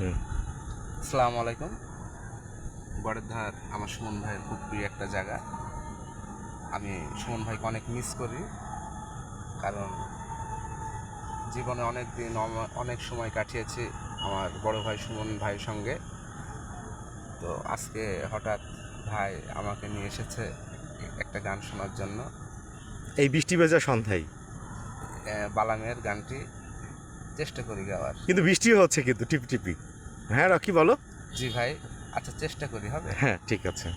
হুম। আসসালামু আলাইকুম। গড়ের ধার আমার সুমন ভাইয়ের খুব প্রিয় একটা জায়গা। আমি সুমন ভাইকে অনেক মিস করি কারণ জীবনে অনেক দিন অনেক সময় কাটিয়েছি আমার বড় ভাই সুমন ভাইয়ের সঙ্গে। তো আজকে হঠাৎ ভাই আমাকে নিয়ে এসেছে একটা গান শোনার জন্য। এই বৃষ্টি ভেজা সন্ধ্যায়। বালামের গানটি। চেষ্টা করি গাওয়ার কিন্তু বৃষ্টিও হচ্ছে কিন্তু টিপি টিপি। হ্যাঁ রকি বলো। জি ভাই আচ্ছা চেষ্টা করি হবে? হ্যাঁ ঠিক আছে।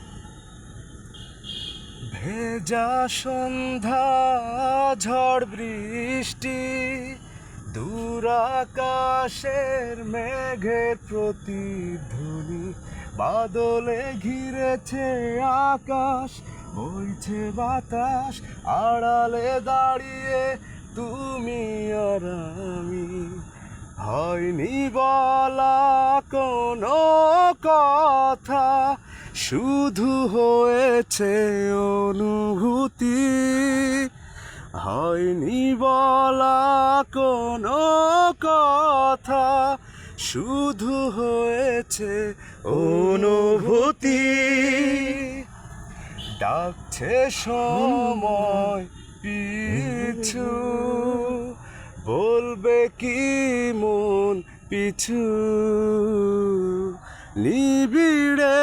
ভেজা সন্ধ্যা ঝড় বৃষ্টি দূর আকাশের মেঘের প্রতিধ্বনি বাদলে ঘিরেছে আকাশ বইছে বাতাস আড়ালে দাঁড়িয়ে তুমি আর আমি। হয়নি বলা কোনো কথা, শুধু হয়েছে অনুভূতি। হয়নি বলা কোনো কথা, শুধু হয়েছে অনুভূতি। ডাকছে সময় পিছু বলবে কি মন পিছু? নিবিড়ে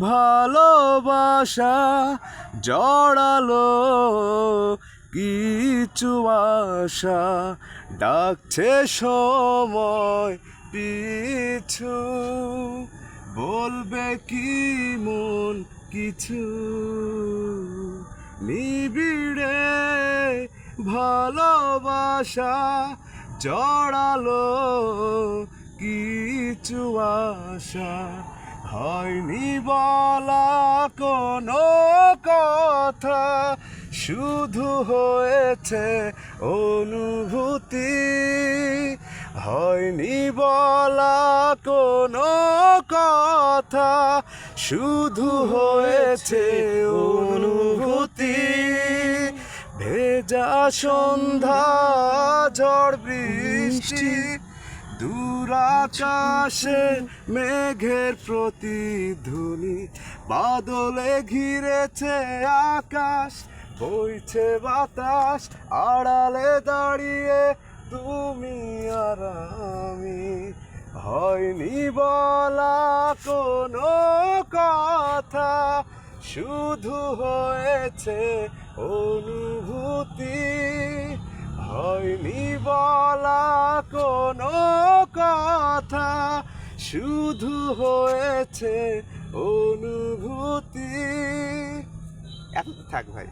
ভালোবাসা জড়ালো কিছু আশা, ডাকছে সময় পিছু বলবে কি মন কিছু ভালোবাসা জড়ালো কিছু আশা। হয়নি বলা কোনো কথা, শুধু হয়েছে অনুভূতি। হয়নি বলা কোনো কথা, শুধু হয়েছে অনুভূতি ভেজা সন্ধ্যা, ঝড়, বৃষ্টি দূর আকাশে মেঘের প্রতিধ্বনি, বাদলে ঘিরেছে আকাশ, বইছে বাতাস, আড়ালে দাঁড়িয়ে তুমি আর আমি। হয়নি বলা কোনো কথা শুধু হয়েছে অনুভূতি হয়নি বলা কোনো কথা। শুধু হয়েছে অনুভূতি। এত থাক ভাই।